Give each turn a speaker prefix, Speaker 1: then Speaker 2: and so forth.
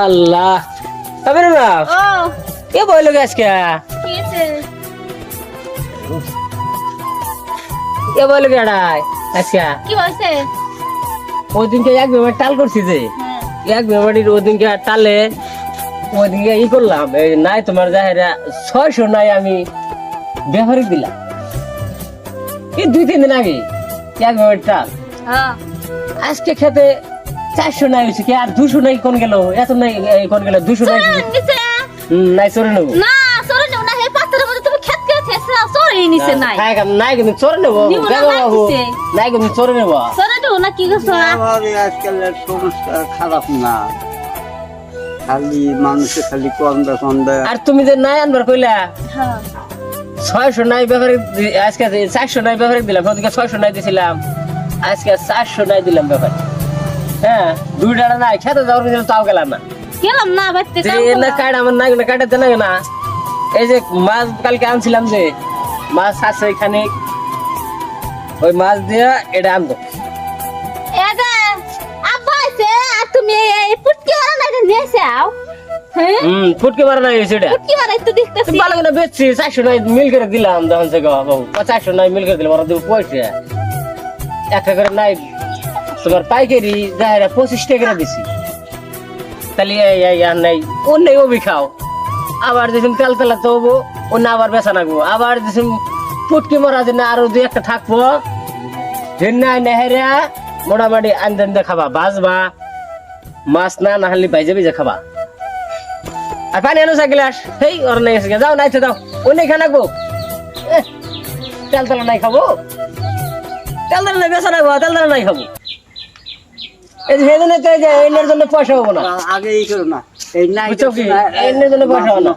Speaker 1: আল্লাহ। তবে না?
Speaker 2: ও।
Speaker 1: কে বইল আজকে?
Speaker 2: কি হয়েছে?
Speaker 1: কে বইল গেড়াই আজকে?
Speaker 2: কি হয়েছে?
Speaker 1: ওই দিনকে এক বেমার টাল করছি যে
Speaker 2: হ্যাঁ।
Speaker 1: এক বেমারির ওই দিনকে টালে ওই দিনকে ই করলাম নাই তোমার যাহেরা ছয়শো নাই আমি ব্যবহারিক দিলাম। এই দুই তিন দিন আগে। এক টাল
Speaker 2: হ্যাঁ।
Speaker 1: আজকে খেতে চারশো নাই হয়েছে কি? আর দুশো নাই কোন গেল? এত নাই কোন গেল? দুশো নাই নাই চরে নেব।
Speaker 2: না চোরে নেও না হে পাত্রের মধ্যে তুমি খেত নিছে নাই।
Speaker 1: নাই কেন- নাই নেব। বাবু নাই
Speaker 2: না কি করছ?
Speaker 3: সমস্যা খারাপ না। খালি মানুষে খালি কন্দা কন্দা।
Speaker 1: আর তুমি যে নাই আনবার কইলা
Speaker 2: হ্যাঁ।
Speaker 1: ছয়শো নাই ব্যাপারে আজকে চারশো নাই ব্যাপারে দিলাম ওদিকে ছয়শো নাই দিছিলাম। আজকে চারশো নাই দিলাম ব্যাপারে হ্যাঁ দুই টাকা নাই খেতে যাওয়ার জন্য তাও গেলাম না।
Speaker 2: গেলাম না
Speaker 1: এ না
Speaker 2: করলাম।
Speaker 1: আমার নাই না কাটাতে নাই না। এই যে মাছ কালকে আনছিলাম যে মাছ আছে এখানে। ওই মাছ দিয়া এটা আনব।
Speaker 2: তুমি
Speaker 1: হম ফুটকে মারা নাই
Speaker 2: তো দেখতেছি।
Speaker 1: ভালো করে বেচছি চারশো নাই মিল করে দিলাম তখন থেকে বাবু। চারশো নাই মিল করে দিলাম ওরা দেবো পয়সা। একটা করে নাই তোমার পাইকারি যাই পঁচিশ টাকা করে দিছি। তাহলে এই আর নাই অন্য ওবি খাও। আবার যখন তেল তেলা তো অন্য আবার বেচা নাগবো। আবার যখন ফুটকি মারা দিন আরও দুই একটা থাকব নাই নেহেরা মোটামুটি আনতে খাবা বাজবা মাছ না না হলে বাইজে বাইজে খাবা। আর পানি আনো গ্লাস হেই ওর নাই এসে যাও নাইতে দাও। ওই নাই খানা গো তেল তেল নাই খাব। তেল তেল নাই বেসা নাই তেল তেল নাই খাব। এই যে হেদিনে তো এই যে এনের জন্য পয়সা হব না।
Speaker 3: আগে এই করো না। এই নাই
Speaker 1: জন্য পয়সা হব না।